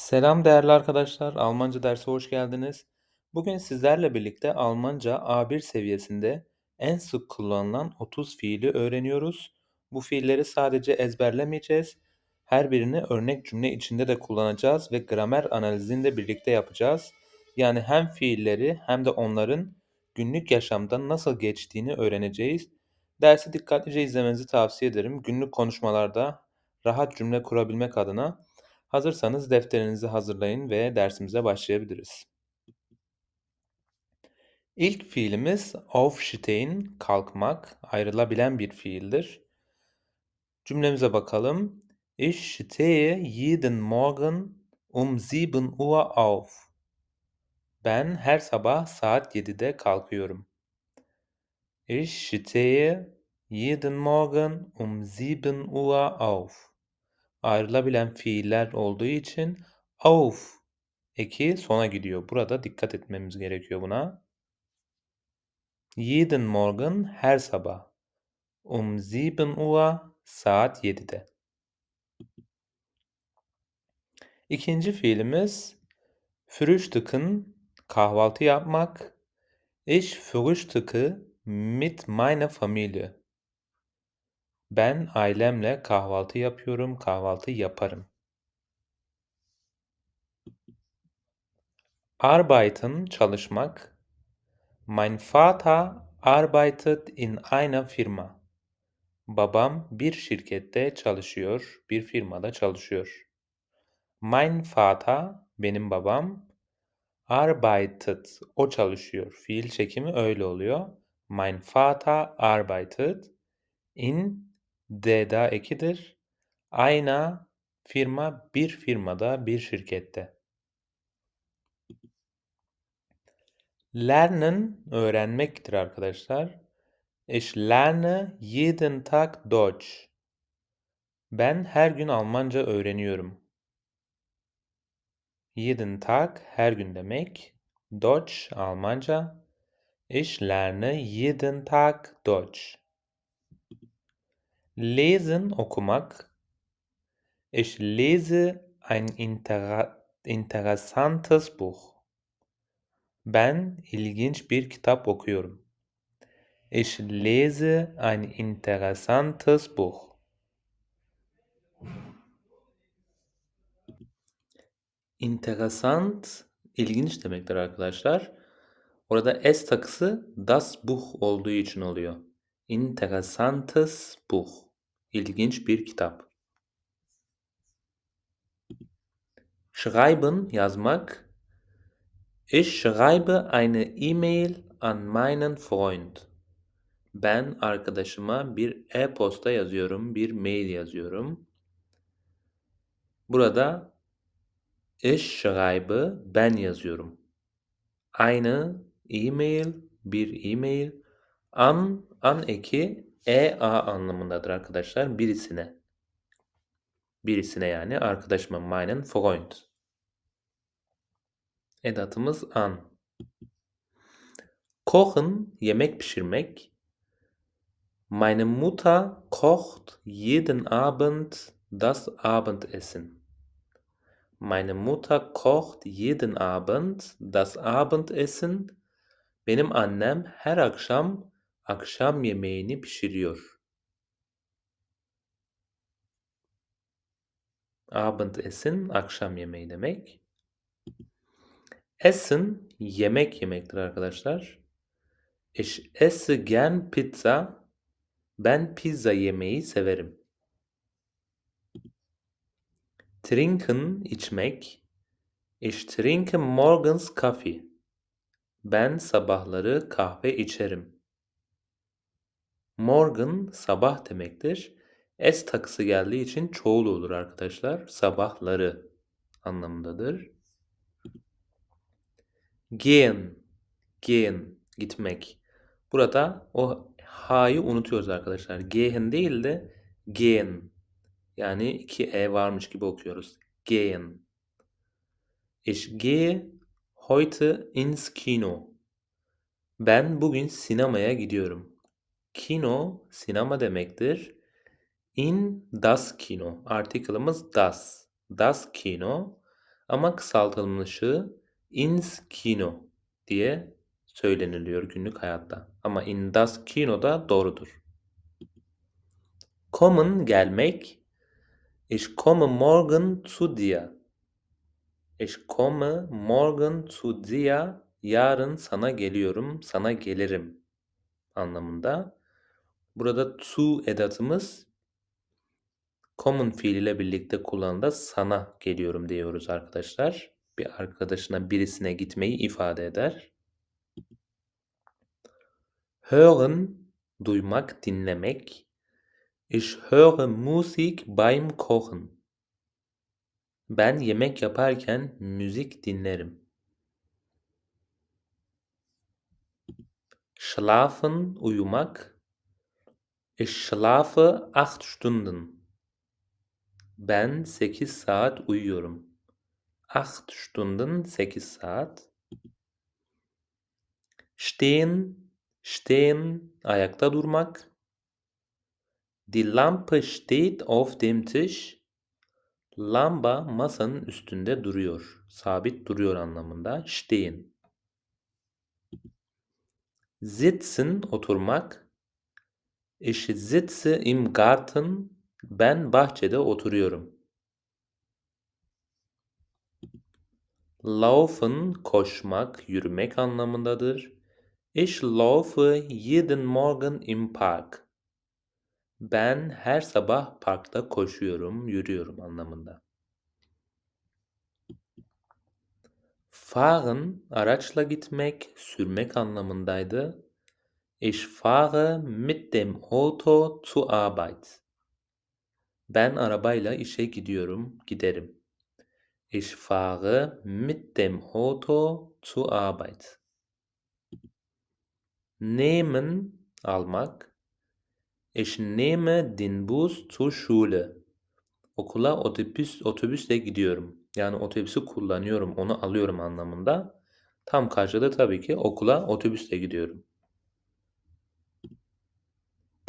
Selam değerli arkadaşlar, Almanca dersi hoş geldiniz. Bugün sizlerle birlikte Almanca A1 seviyesinde en sık kullanılan 30 fiili öğreniyoruz. Bu fiilleri sadece ezberlemeyeceğiz. Her birini örnek cümle içinde de kullanacağız ve gramer analizini de birlikte yapacağız. Yani hem fiilleri hem de onların günlük yaşamda nasıl geçtiğini öğreneceğiz. Dersi dikkatlice izlemenizi tavsiye ederim. Günlük konuşmalarda rahat cümle kurabilmek adına Hazırsanız defterinizi hazırlayın ve dersimize başlayabiliriz. İlk fiilimiz aufstehen, kalkmak, ayrılabilen bir fiildir. Cümlemize bakalım. Ich stehe jeden Morgen um 7 Uhr auf. Ben her sabah saat 7'de kalkıyorum. Ich stehe jeden Morgen um 7 Uhr auf ayrılabilen fiiller olduğu için auf eki sona gidiyor. Burada dikkat etmemiz gerekiyor buna. Jeden Morgen her sabah. Um 7 Uhr saat 7'de. İkinci fiilimiz frühstücken kahvaltı yapmak. Ich frühstücke mit meiner Familie. Ben ailemle kahvaltı yapıyorum, kahvaltı yaparım. Arbeiten çalışmak. Mein Vater arbeitet in einer Firma. Babam bir şirkette çalışıyor, bir firmada çalışıyor. Mein Vater benim babam arbeitet o çalışıyor. Fiil çekimi öyle oluyor. Mein Vater arbeitet in D'da ekidir. Einer firma bir firmada, bir şirkette. Lernen öğrenmektir arkadaşlar. Ich lerne jeden Tag Deutsch. Ben her gün Almanca öğreniyorum. Jeden Tag her gün demek. Deutsch Almanca. Ich lerne jeden Tag Deutsch. Lesen okumak. Ich lese ein inter interessantes Buch. Ben ilginç bir kitap okuyorum. Ich lese ein interessantes Buch. Interessant, ilginç demektir arkadaşlar. Orada S takısı das Buch olduğu için oluyor. Interessantes Buch. İlginç bir kitap. Schreiben, yazmak. Ich schreibe eine E-Mail an meinen Freund. Ben arkadaşıma bir e-posta yazıyorum, bir mail yazıyorum. Burada ich schreibe ben yazıyorum. Eine e-mail, bir e-mail an an eki ea anlamındadır arkadaşlar. Birisine. Birisine yani arkadaşıma meinen Freund. Edatımız an. Kochen yemek pişirmek. Meine Mutter kocht jeden Abend das Abendessen. Meine Mutter kocht jeden Abend das Abendessen. Benim annem her akşam akşam yemeğini pişiriyor. Abendessen akşam yemeği demek. Essen yemek yemektir arkadaşlar. Ich esse gern Pizza. Ben pizza yemeyi severim. Trinken içmek. Ich trinke morgens Kaffee. Ben sabahları kahve içerim. Morgen sabah demektir. S takısı geldiği için çoğul olur arkadaşlar. Sabahları anlamındadır. Gehen, gehen, gitmek. Burada o ha'yı unutuyoruz arkadaşlar. Gehen değil de gehen. Yani iki e varmış gibi okuyoruz. Gehen. Ich gehe heute ins Kino. Ben bugün sinemaya gidiyorum. Kino sinema demektir. In das Kino. Article'ımız das. Das Kino. Ama kısaltılmışı ins Kino diye söyleniliyor günlük hayatta. Ama in das Kino da doğrudur. Kommen gelmek. Ich komme morgen zu dir. Ich komme morgen zu dir. Yarın sana geliyorum, sana gelirim anlamında. Burada to edatımız common fiiliyle birlikte kullanıda sana geliyorum diyoruz arkadaşlar. Bir arkadaşına birisine gitmeyi ifade eder. Hören duymak, dinlemek. Ich höre Musik beim Kochen. Ben yemek yaparken müzik dinlerim. Schlafen uyumak. Ich schlafe acht Stunden. Ben 8 saat uyuyorum. Acht Stunden 8 saat. Stehen, stehen ayakta durmak. Die Lampe steht auf dem Tisch. Lamba masanın üstünde duruyor. Sabit duruyor anlamında. Stehen. Sitzen oturmak. Ich sitze im Garten. Ben bahçede oturuyorum. Laufen koşmak, yürümek anlamındadır. Ich laufe jeden Morgen im Park. Ben her sabah parkta koşuyorum, yürüyorum anlamında. Fahren araçla gitmek, sürmek anlamındaydı. Ich fahre mit dem Auto zur Arbeit. Ben arabayla işe gidiyorum, giderim. Ich fahre mit dem Auto zur Arbeit. Nehmen almak. Ich nehme den Bus zur Schule. Okula otobüs otobüsle gidiyorum. Yani otobüsü kullanıyorum, onu alıyorum anlamında. Tam karşıda tabii ki okula otobüsle gidiyorum.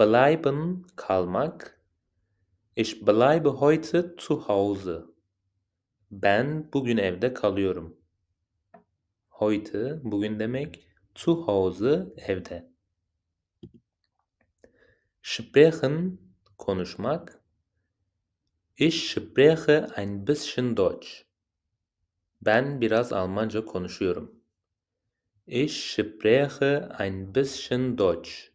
Bleiben kalmak. Ich bleibe heute zu Hause. Ben bugün evde kalıyorum. Heute bugün demek. Zu Hause evde. Sprechen konuşmak. Ich spreche ein bisschen Deutsch. Ben biraz Almanca konuşuyorum. Ich spreche ein bisschen Deutsch.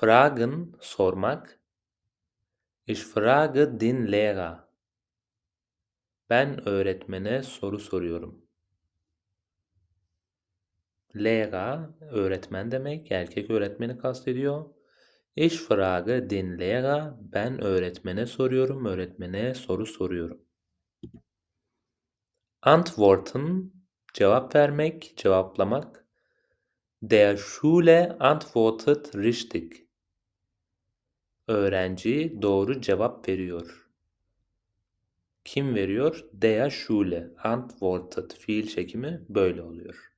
Fragen sormak. Ich frage den Lehrer. Ben öğretmene soru soruyorum. Lehrer öğretmen demek. Erkek öğretmeni kastediyor. Ich frage den Lehrer. Ben öğretmene soruyorum. Öğretmene soru soruyorum. Antworten cevap vermek, cevaplamak. Der Schule antwortet richtig. Öğrenci doğru cevap veriyor. Kim veriyor? Der Schule antwortet fiil çekimi böyle oluyor.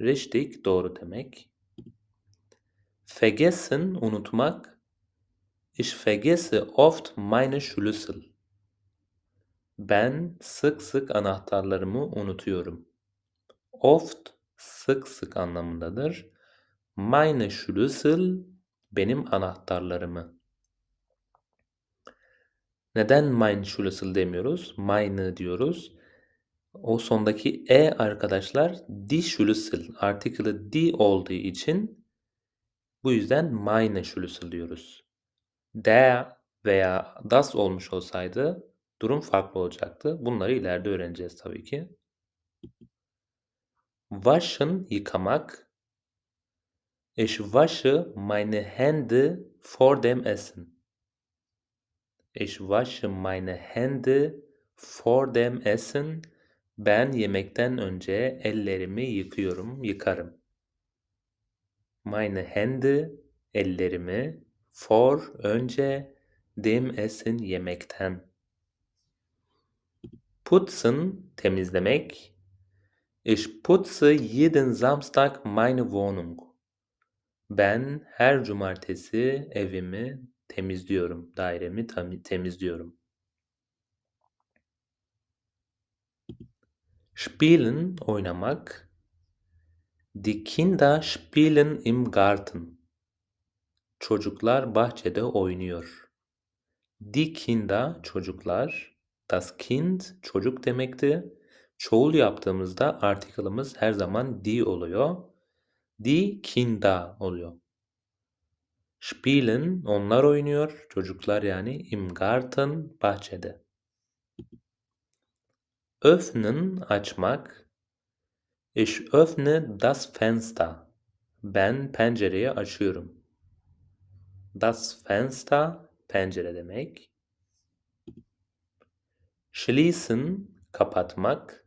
Richtig doğru demek. Vergessen unutmak. Ich vergesse oft meine Schlüssel. Ben sık sık anahtarlarımı unutuyorum. Oft sık sık anlamındadır. Meine Schlüssel benim anahtarlarımı. Neden mein Schlüssel demiyoruz? Meine diyoruz. O sondaki e arkadaşlar die Schlüssel artikülü die olduğu için bu yüzden meine Schlüssel diyoruz. Der veya das olmuş olsaydı durum farklı olacaktı. Bunları ileride öğreneceğiz tabii ki. Waschen yıkamak. Ich wasche meine Hände vor dem Essen. Ich wasche meine Hände vor dem Essen. Ben yemekten önce ellerimi yıkıyorum, yıkarım. Meine Hände, ellerimi, vor, önce, dem Essen, yemekten. Putzen, temizlemek. Ich putze jeden Samstag meine Wohnung. Ben her cumartesi evimi temizliyorum, dairemi temizliyorum. Spielen oynamak. Die Kinder spielen im Garten. Çocuklar bahçede oynuyor. Die Kinder çocuklar. Das Kind çocuk demekti. Çoğul yaptığımızda article'ımız her zaman die oluyor. Die Kinder oluyor. Spielen onlar oynuyor. Çocuklar yani im Garten bahçede. Öffnen açmak. Ich öffne das Fenster. Ben pencereyi açıyorum. Das Fenster pencere demek. Schließen kapatmak.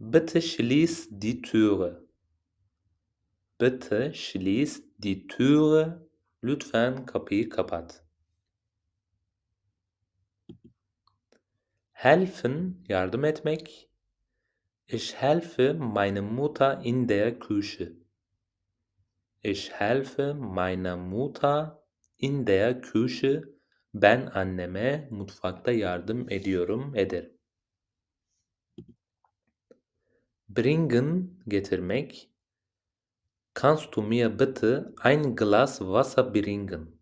Bitte schließ die Türe. Bitte schließ die Türe. Lütfen kapıyı kapat. Helfen yardım etmek. Ich helfe meine Mutter in der Küche. Ich helfe meiner Mutter in der Küche. Ben anneme mutfakta yardım ediyorum, ederim. Bringen getirmek. Kannst du mir bitte ein Glas Wasser bringen?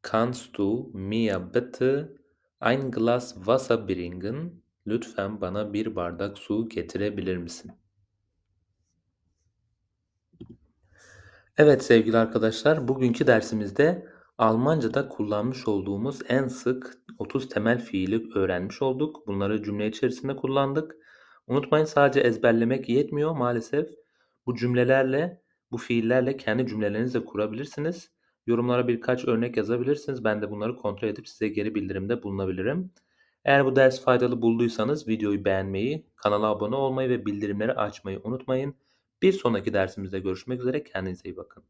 Kannst du mir bitte ein Glas Wasser bringen? Lütfen bana bir bardak su getirebilir misin? Evet sevgili arkadaşlar, bugünkü dersimizde Almanca'da kullanmış olduğumuz en sık 30 temel fiili öğrenmiş olduk. Bunları cümle içerisinde kullandık. Unutmayın sadece ezberlemek yetmiyor maalesef. Bu cümlelerle, bu fiillerle kendi cümlelerinizi de kurabilirsiniz. Yorumlara birkaç örnek yazabilirsiniz. Ben de bunları kontrol edip size geri bildirimde bulunabilirim. Eğer bu ders faydalı bulduysanız videoyu beğenmeyi, kanala abone olmayı ve bildirimleri açmayı unutmayın. Bir sonraki dersimizde görüşmek üzere. Kendinize iyi bakın.